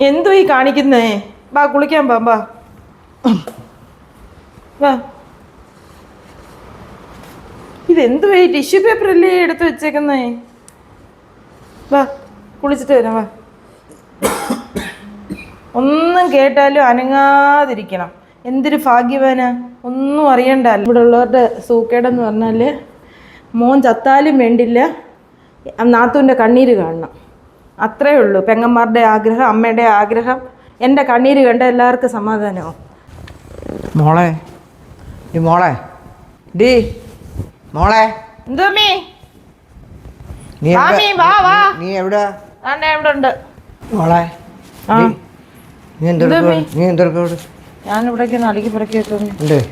എന്തോ ഈ കാണിക്കുന്നേ? ബാ കുളിക്കാൻ പാ ബാ. ഇതെന്തോ ഈ ടിഷ്യൂ പേപ്പർ അല്ലേ എടുത്ത് വെച്ചേക്കുന്നേ? വാ കുളിച്ചിട്ട് വരാം വാ. ഒന്നും കേട്ടാലും അനങ്ങാതിരിക്കണം. എന്തൊരു ഭാഗ്യവാന? ഒന്നും അറിയണ്ടല്ലോ ഇവിടെ ഉള്ളവരുടെ സൂക്കേടെന്ന് പറഞ്ഞാൽ മോൻ ചത്താലും വേണ്ടില്ല. നാത്തൂന്റെ കണ്ണീര് കാണണം. അത്രേ ഉള്ളൂ. പെങ്ങന്മാരുടെ ആഗ്രഹം അമ്മയുടെ ആഗ്രഹം എന്റെ കണ്ണീര് കണ്ട എല്ലാവർക്കും സമാധാനവും. മോളെ ഡി മോളെ. ഡി മോളെ. എന്തോ മീ നീ വാ എവിടെ- മീ, വാ, വാ. നീ എവിടെ? ആണ്ടെ ഇവിടെ ഉണ്ട്. മോളെ ആ. ഡി, നീ എന്തെടുക്ക ഞാൻ ഞാനിവിടേക്ക് നടുക്കി പിറക്കി വെക്കുന്നു ഉണ്ട്.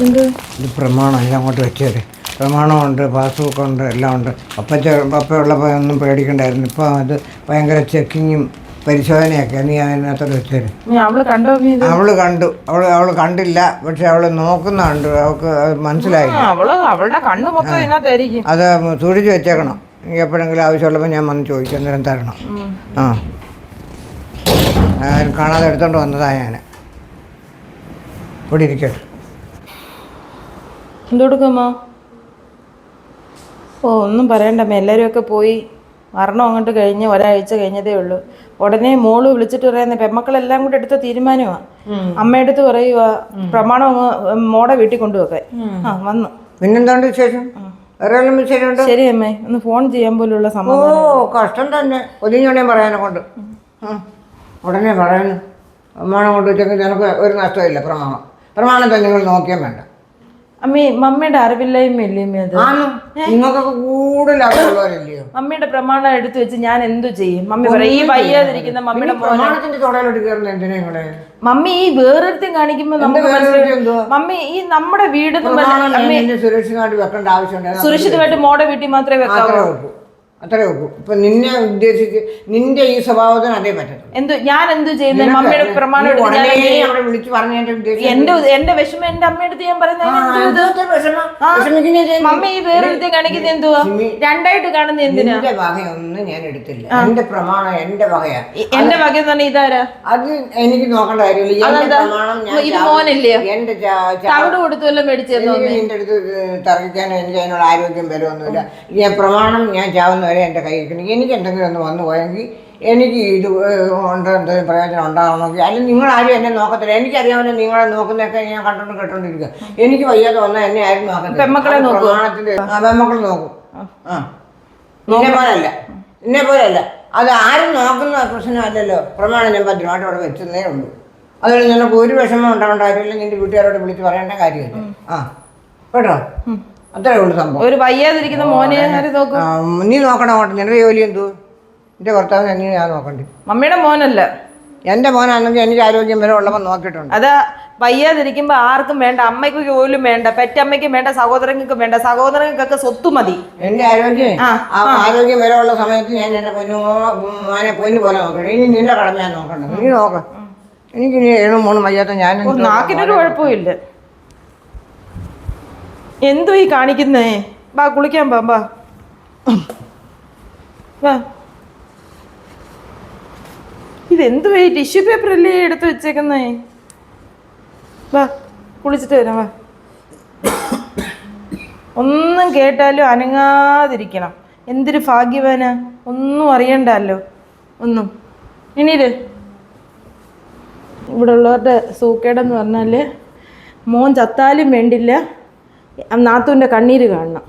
എന്ത്? ഇത് പ്രമാണം എല്ലാം അങ്ങോട്ട് വെച്ചേര്. പ്രമാണമുണ്ട് പാസ്ബുക്കുണ്ട് എല്ലാം ഉണ്ട് പപ്പ ഉള്ളപ്പോൾ ഒന്നും പേടിക്കണ്ടായിരുന്നു. ഇപ്പോൾ അത് ഭയങ്കര ചെക്കിങ്ങും പരിശോധനയൊക്കെ. നീ അതിനകത്തോട്ട് വെച്ചേര്. അവൾ കണ്ടോ അവൾ അവൾ കണ്ടില്ല. പക്ഷെ അവൾ നോക്കുന്നുണ്ട്. അവൾക്ക് മനസ്സിലായി അത് സൂക്ഷിച്ച് വെച്ചേക്കണം. നീ എപ്പോഴെങ്കിലും ആവശ്യമുള്ളപ്പോൾ ഞാൻ വന്ന് ചോദിച്ചു അന്നേരം തരണം. ആ. ഞാൻ കാണാതെ എടുത്തോണ്ട് വന്നതാ ഞാൻ ഇവിടെ ഇരിക്കട്ടെ എന്തെടുക്കുമോ ഓ ഒന്നും പറയണ്ടമ്മ എല്ലാവരുമൊക്കെ പോയി മരണം അങ്ങോട്ട് കഴിഞ്ഞ് ഒരാഴ്ച കഴിഞ്ഞതേ ഉള്ളൂ. ഉടനെ മോൾ വിളിച്ചിട്ട് പറയുന്ന പെമ്മക്കളെല്ലാം കൂടെ എടുത്ത തീരുമാനമാണ് അടുത്ത് പറയുക പ്രമാണം അങ്ങ് മോടെ വീട്ടിൽ കൊണ്ടുവെക്കാൻ ആ വന്നു. പിന്നെന്താണ്ട് വിശേഷം? വിശേഷമുണ്ട്? ശരി അമ്മേ ഒന്ന് ഫോൺ ചെയ്യാൻ പോലുള്ള ഓ സമാധാനം. കഷ്ടം തന്നെ. ഒതിഞ്ഞോടെ പറയാനെ കൊണ്ട് ആ, ഉടനെ പറയുന്നു പ്രമാണം കൊണ്ട് വെച്ചെങ്കിൽ നിനക്ക് ഒരു നഷ്ടമില്ല പ്രമാണം. പ്രമാണം തന്നെ നിങ്ങൾ നോക്കിയാൽ വേണ്ട. അമ്മേ മമ്മിയുടെ അറിവില്ലായ്മ ഇല്ലേ അമ്മേ അത് ആണോ നിങ്ങൾക്കൊക്കെ കൂടുതൽ അറിവുള്ളവരല്ലയോ മമ്മിയുടെ പ്രമാണം എടുത്തു വെച്ച് ഞാൻ എന്തു ചെയ്യും? മമ്മി പറയും ഈ വയ്യാതിരിക്കുന്ന മമ്മിയുടെ പ്രമാണത്തിന്റെ തുടയിലോട്ട് കയറുന്ന എന്തിനാ ഇവിടെ മമ്മി ഈ വേറൊരുത്തും കാണിക്കുമ്പോ നമുക്ക് മമ്മി ഈ നമ്മുടെ വീട് സുരക്ഷിതമായിട്ട് വെക്കേണ്ട ആവശ്യമുണ്ട്. സുരക്ഷിതമായിട്ട് മോടെ വീട്ടിൽ മാത്രമേ വെക്കാവൂ. അത്രേ ഉള്ളൂ. ഇപ്പൊ നിന്നെ ഉദ്ദേശിച്ച് നിന്റെ ഈ സ്വഭാവത്തിന് അതേ പറ്റത്തുള്ളൂ. എന്തു ഞാൻ എന്തു ചെയ്യുന്നത് മമ്മിയുടെ പ്രമാണം എടുത്ത് ഞാൻ ഉടനെ അവിടെ വിളിച്ച് പറഞ്ഞ എന്റെ ഉദ്ദേശം എന്റെ എന്റെ വിഷമം എന്റെ അമ്മയെടുത്ത് ഞാൻ പറയുന്നത്? വിഷമിക്കുന്ന ചെയ്യുന്ന- മമ്മി ഈ വേറൊരുത്തും കാണിക്കുന്ന എന്തുവാ? രണ്ടായിട്ട് കാണുന്ന എന്തിനാ? എന്റെ വകയൊന്നും ഞാൻ എടുത്തില്ല. എന്റെ പ്രമാണം എന്റെ വകയാ. ഈ എന്റെ വക എന്ന് പറഞ്ഞാൽ ഇതാരാ? അത് എനിക്ക് നോക്കേണ്ട കാര്യമില്ല. എന്റെ? പ്രമാണം ഞാൻ ഇത് ചാ-? എന്റെ ചാ- തവിട് എനിക്ക് നിന്റെ അടുത്ത് തർക്കിക്കാനോ എനിക്ക് അതിനുള്ള ആരോഗ്യം വരുമൊന്നുമില്ല ഞാൻ പ്രമാണം ഞാൻ ചാവുന്നവരെ എന്റെ കൈ ഇരിക്കണം എനിക്ക് എന്തെങ്കിലും ഒന്ന് വന്നു പോയെങ്കിൽ എനിക്ക് ഇത് ഉണ്ട് എന്തെങ്കിലും പ്രയോജനം ഉണ്ടാകണമെങ്കിൽ അല്ലെങ്കിൽ നിങ്ങളാരും എന്നെ നോക്കത്തില്ല. എനിക്കറിയാമല്ലോ നിങ്ങളെ നോക്കുന്നതൊക്കെ ഞാൻ കണ്ടോണ്ട് കേട്ടോണ്ടിരിക്കുക എനിക്ക് വയ്യാതെ വന്നാൽ എന്നെ ആരും നോക്കത്തില്ല. പെമ്മക്കളെ അത് നോക്കുവോ? പ്രമാണത്തിന്റെ ആ പെമ്മക്കൾ നോക്കും. ആ. നിന്നെ പോലല്ല നിന്നെ പോലല്ല അത് ആരും നോക്കുന്ന പ്രശ്നമല്ലല്ലോ. പ്രമാണം ഞാൻ ഭദ്രമായിട്ട് അവിടെ വെച്ചതേ ഉള്ളൂ. അതുകൊണ്ട് നിനക്ക് ഒരു വിഷമം ഉണ്ടാവേണ്ട കാര്യമില്ല നിന്റെ വീട്ടുകാരോട് വിളിച്ച് പറയേണ്ട കാര്യമില്ല. ആ. കേട്ടോ? അത്രേ ഉള്ളൂ സംഭവം. ഒരു വയ്യാതിരിക്കുന്ന മോനെ നീ നോക്കണം അങ്ങോട്ട്. നിന്റെ ജോലി എന്തു? എന്റെ ഭർത്താവ് എങ്ങനെ ഞാൻ നോക്കണ്ടേ. മമ്മിയുടെ മോനല്ല. എന്റെ മോനാണെങ്കിൽ എനിക്ക് ആരോഗ്യം വരെ ഉള്ളപ്പോൾ നോക്കിയിട്ടുണ്ട്. അതാ വയ്യാതിരിക്കുമ്പോൾ ആർക്കും വേണ്ട. അമ്മയ്ക്ക് പോലും വേണ്ട. പെറ്റമ്മയ്ക്കും വേണ്ട. സഹോദരങ്ങൾക്കും വേണ്ട. സഹോദരങ്ങൾക്കൊക്കെ സ്വത്ത് മതി. എന്റെ ആരോഗ്യം? ആരോഗ്യം വരെ ഉള്ള സമയത്ത് ഞാൻ എന്റെ പൊന്നു മോനെ പൊന്നു പോലെ നോക്കണം ഇനി നിന്റെ കടമ ഞാൻ നോക്കണ്ട. നീ നോക്ക. എനിക്ക് ഇനി ഏഴും മൂന്നും വയ്യാത്ത ഞാൻ നാക്കിനൊരു കുഴപ്പമില്ല എന്തോ ഈ കാണിക്കുന്നേ? വാ കുളിക്കാൻ പാ വാ. വാ. ഇതെന്തോ ഈ ടിഷ്യൂ പേപ്പർ അല്ലേ എടുത്ത് വെച്ചേക്കുന്നേ? വാ കുളിച്ചിട്ട് വരാം വാ. ഒന്നും കേട്ടാലും അനങ്ങാതിരിക്കണം. എന്തൊരു ഭാഗ്യവാന? ഒന്നും അറിയണ്ടല്ലോ. ഒന്നും. ഇനിയിൽ ഇവിടെ ഉള്ളവരുടെ സൂക്കേടെന്ന് പറഞ്ഞാൽ മോൻ ചത്താലും വേണ്ടില്ല. നാത്തൂന്റെ കണ്ണീര് കാണണം.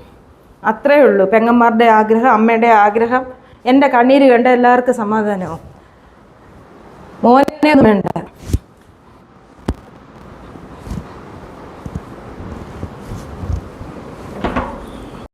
അത്രയേ ഉള്ളൂ. പെങ്ങന്മാരുടെ ആഗ്രഹം അമ്മയുടെ ആഗ്രഹം. എന്റെ കണ്ണീര് കണ്ട എല്ലാവർക്കും സമാധാനമാവും. മോനെ വേണ്ട